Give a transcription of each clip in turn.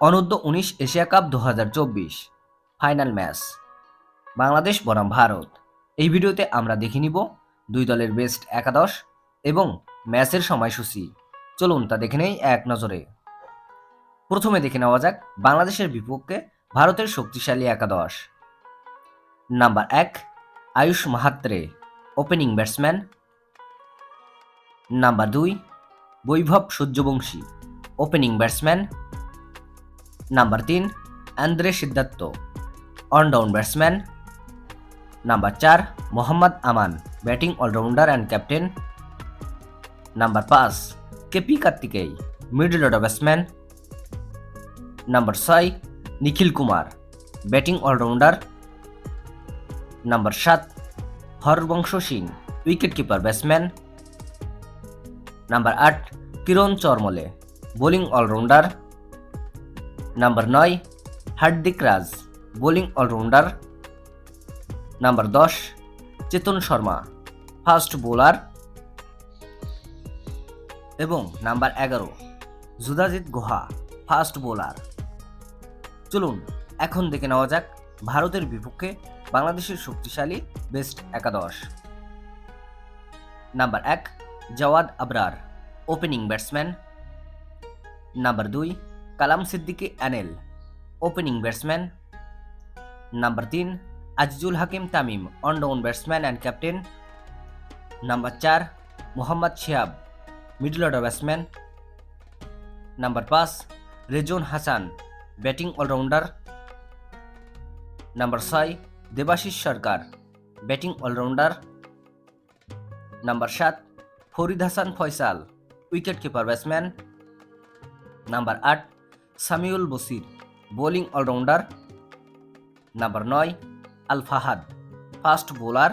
অনূর্ধ্ব উনিশ Asia Cup দু হাজার চব্বিশ। Final match. বাংলাদেশ বনাম ভারত। এই ভিডিওতে আমরা দেখে নিব দুই দলের বেস্ট একাদশ এবং ম্যাচের সময়সূচি। চলুন তা দেখে নেই এক নজরে। প্রথমে দেখে নেওয়া যাক বাংলাদেশের বিপক্ষে ভারতের শক্তিশালী একাদশ। নাম্বার এক, Ayush Mhatre, opening batsman. Number দুই, Vaibhav Suryavanshi, opening batsman. Number তিন Andre Siddharth one down batsman number চার Mohammad Aman batting allrounder and captain number পাঁচ KP Kartikeya middle order batsman number ছয় Nikhil Kumar batting allrounder number সাত Harvansh Singh wicket keeper batsman number আট Kiran Chormale bowling allrounder number নয় Hardik Raj bowling allrounder number দশ Chetan Sharma fast bowler এবং number এগারো জুদাজিৎ গুহা fast bowler চলুন, এখন দেখে নেওয়া যাক ভারতের বিপক্ষে বাংলাদেশের শক্তিশালী বেস্ট একাদশ। নাম্বার এক Jawad Abrar opening batsman number দুই Kalam Siddiqui অ্যানেল opening batsman number তিন Azizul Hakim Tamim one down batsman and captain number চার Mohammad Shihab middle order batsman number পাঁচ Rizan Hasan batting allrounder number ছয় Debashis Sarkar batting allrounder number সাত Farid Hasan Faisal wicket keeper batsman number আট Samiul Basir bowling allrounder. Number নয়, Al Fahad, fast bowler.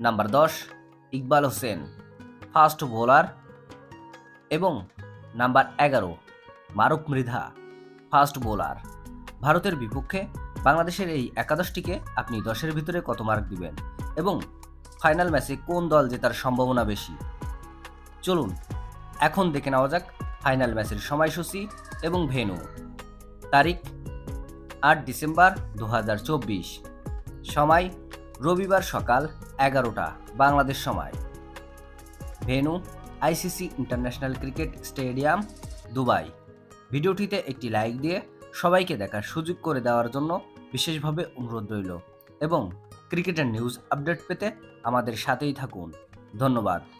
Number দশ, Iqbal Hossain, fast bowler. এবং number এগারো Maruf Mridha, fast bowler. ভারতের বিপক্ষে বাংলাদেশের এই একাদশটিকে আপনি দশের ভিতরে কত মার্ক দিবেন? এবং ফাইনাল ম্যাচে কোন দল জেতার সম্ভাবনা বেশি? চলুন, এখন দেখে নেওয়া যাক ফাইনাল ম্যাচের সময়সূচি এবং ভেন্যু। তারিখ, আট ডিসেম্বর দু হাজার চব্বিশ। সময়, রবিবার সকাল এগারোটা, বাংলাদেশ সময়। Venue, ICC international cricket stadium, Dubai. ভিডিওটিতে একটি লাইক দিয়ে সবাইকে দেখার সুযোগ করে দেওয়ার জন্য বিশেষভাবে অনুরোধ রইল এবং ক্রিকেটের নিউজ আপডেট পেতে আমাদের সাথেই থাকুন। ধন্যবাদ।